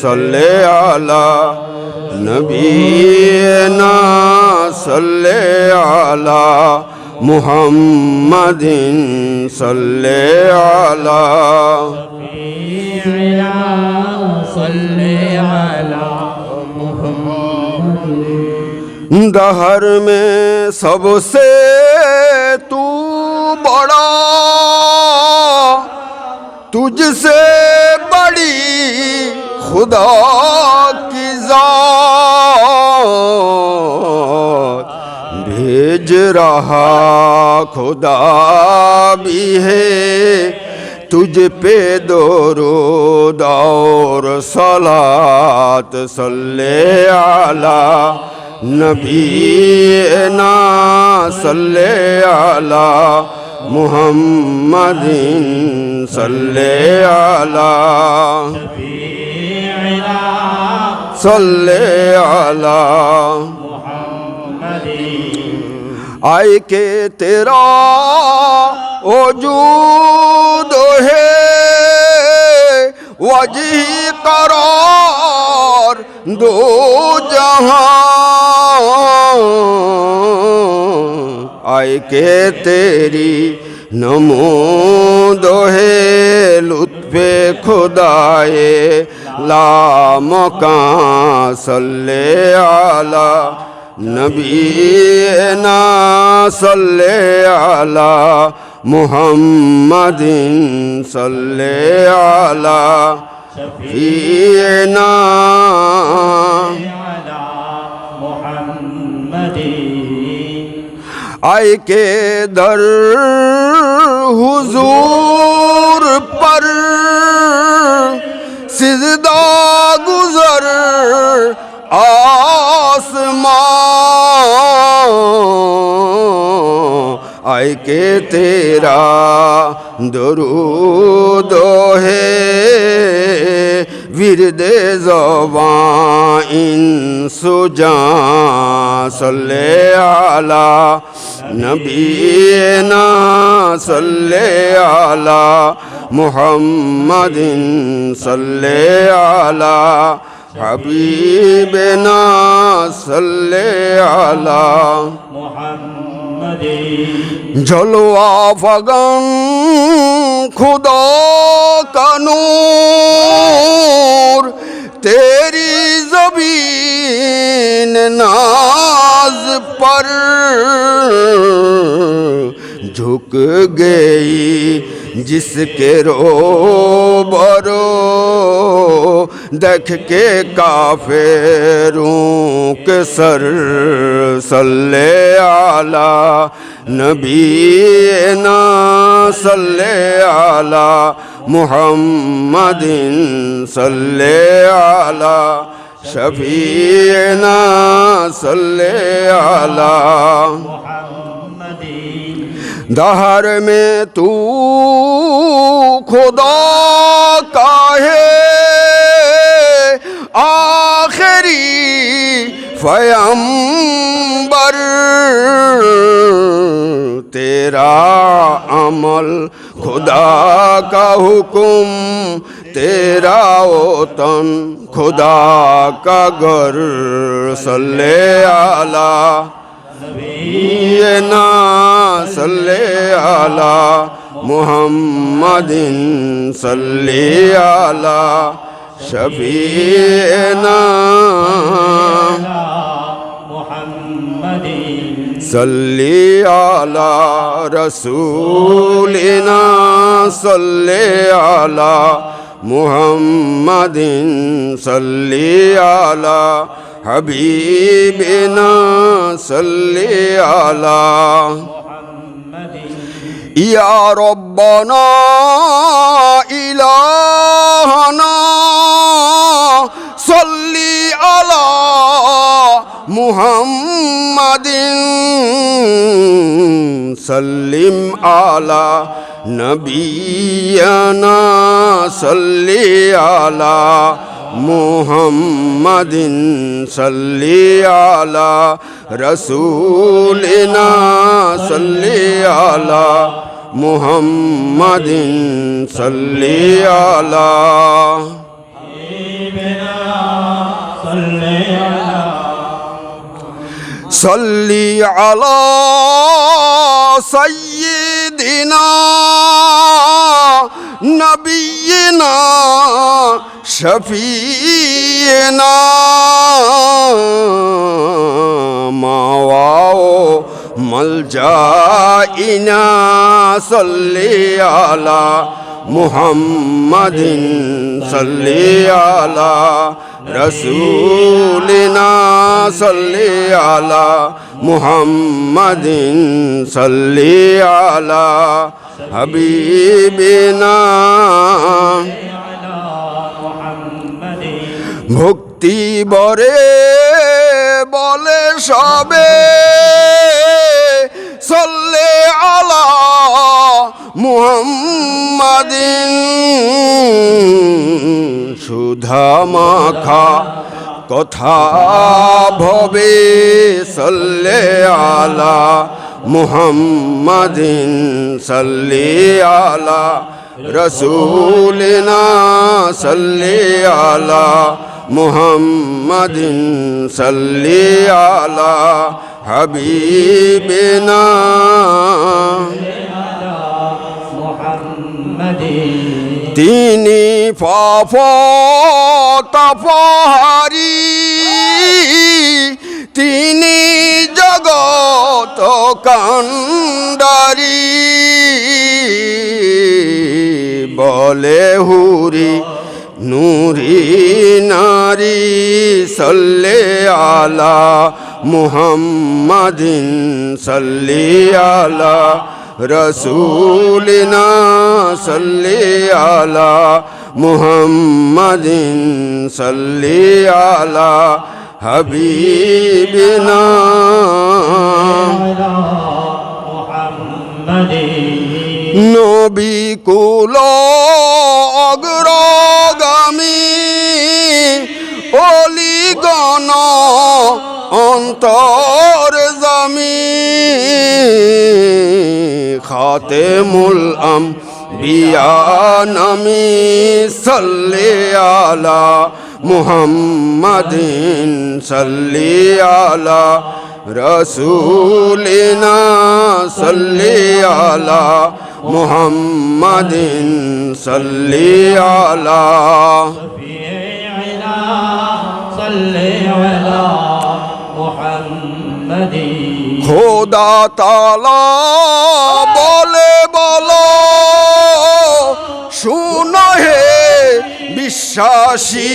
صلی علی نبینا، صلی علی محمد صلی علی شفیعنا صلی علی محمد دہر میں سب سے تو بڑا، تجھ سے بڑی की जात भेज रहा खुदा भी है तुझ पे दो दौर सलात सल्ले आला नबीना सल्ले आला मुहम्मदिन सल्ले आला صل على آئے کہ تیرا وجود ہے وجہ قرار دو جہاں آئے کہ تیری نمود ہے لطف خدائے لا مکان صلی علی نبینا صلی علی محمد صلی علی شفینا محمد آئے کے در حضور پر سجدہ گزر آسمان آئے کہ تیرا درود ہے۔ ورد زبان ان سجان صلی نبی نبینا۔ صلی اللہ محمد صلی علی حبیبنا صلی علی محمد جلوہ فغم خدا کا نور تیری زبین ناز پر جھک گئی، جس کے رو برو دیکھ کے کافروں کے سر صلی اعلیٰ، نبی نا صلی اعلیٰ، محمد صلی اعلیٰ، شفیع نا صلی اعلیٰ۔ دہر میں تو خدا کا ہے آخری فیمبر تیرا عمل، خدا کا حکم، تیرا وطن، خدا کا گھر، صلی اللہ نبينا صل على محمد صل على شفيعنا محمد صل على رسولنا صل على محمد صل على حبيبنا صل على يا ربنا إلهنا صل على محمد سلم على نبينا صل على محمد صلی علی رسولنا صلی علی محمد صلی علی صلی علی سیدنا نبینا শফিনা মাওয়াও মলজাইনা সল্লি আলা মুহাম্মাদিন সল্লি আলা রসুলিনা সল্লি আলা মুহাম্মাদিন সল্লি আলা হাবিবিনা ভক্তি বরে বলে সবে। সল্লে আলা মুহাম্মাদিন। সুধা মাখা কথা ভবে। সল্লে আলা মুহাম্মাদিন, সল্লি আলা রসুলনা সল্লি আলা মুহাম্মাদিন সল্লি আলা হাবিবিনা محمد তিনি পাপ তাপহারি তিনি জগত কান্ডারি বলে হুরি নুরি নারী সল্লে আলা মুহাম্মাদিন সল্লি আলা রসুলিনা সল্লি আলা মুহাম্মাদিন সল্লি আলা হাবিবিনা على محمد নবী কুল অগ্রগামী অলিগণ অন্তর জামি। খাতে মুল আম বিয়া নামি, সাল্লে আলা মুহাম্মাদিন, সাল্লি আলা রসুলিনা, সাল্লি আলা محمد صلي على صلي على محمد خدا تعالی بولے بولو বিশ্বাসী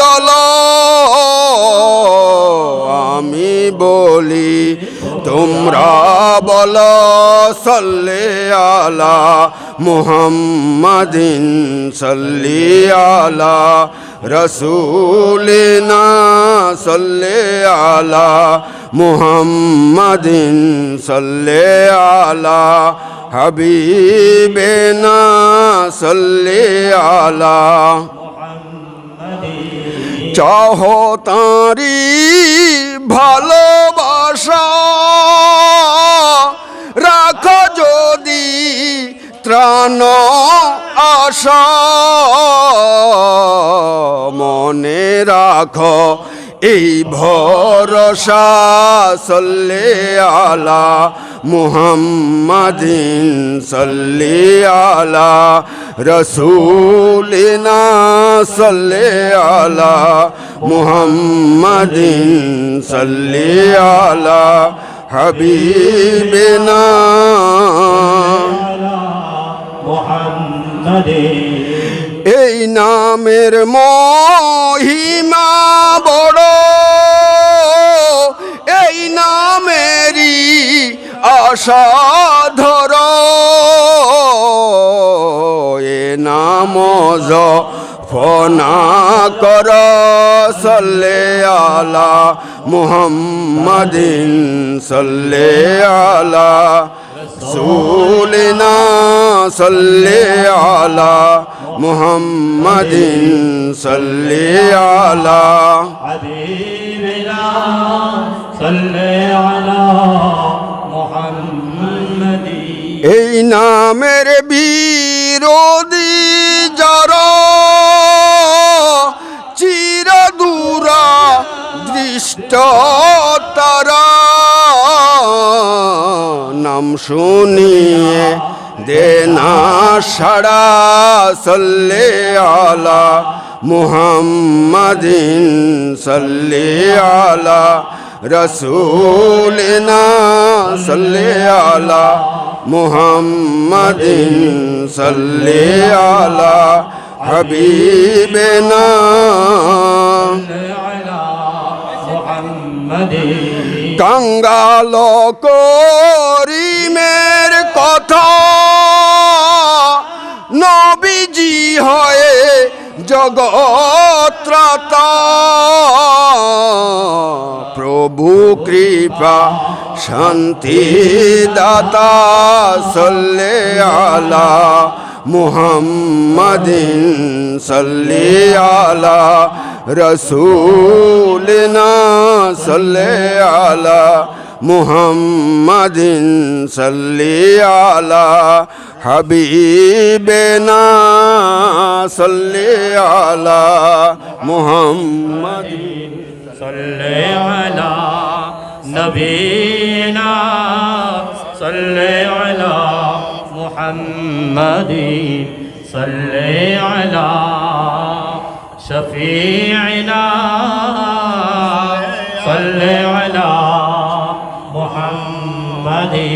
দল, আমি বলি, তোমরা বল, সল্লে আলা মুহাম্মাদিন, সল্লি আলা রসুলিনা, সল্লে আলা মুহাম্মাদিন, সল্লে আলা হাবিবেনা সল্লে আলা। চাহ তাঁরি ভালোবাসা। রাখ যদি ত্রাণ আশা। মনে রাখ এই ভরসা সল্লে আলা মুহাম্মাদিন সল্লি আলা রসুলিনা সল্লে আলা মুহাম্মাদিন সল্লি আলা হাবিবিনা মুহাম্মদ এই নামের মহিমা বড়। এই নামেরই আশা ধর। এ নাম ফনা কর। সল্লে আলা মুহাম্মাদিন, সল্লে আলা رسولنا صل على محمد صل على حبيبنا صل على محمد এই নামের বিরোধী যারা চির দূর দুরা দৃষ্ট নাম শুনিয়ে দেনা সারা সল্লে আলা মুহাম্মাদিন, সল্লে আলা রসুলনা, সল্লে আলা মুহাম্মাদিন, সল্লে আলা হাবিবেনা। মুহাম্মাদিন। গঙ্গাল করিমের কথা। নবীজি হয়ে জগত্রাতা প্রভু কৃপা, শান্তি দাতা, সল্লে আলা মোহাম্মদিন, সল্লে আলা রসুলনা সাল্লে আলা মুহাম্মাদিন সাল্লি আলা হাবিবেনা সাল্লি আলা মুহাম্মাদিন সাল্লি আলা নবীনা সাল্লি আলা মুহাম্মাদিন সাল্লি আলা شفيعنا. صل على محمد.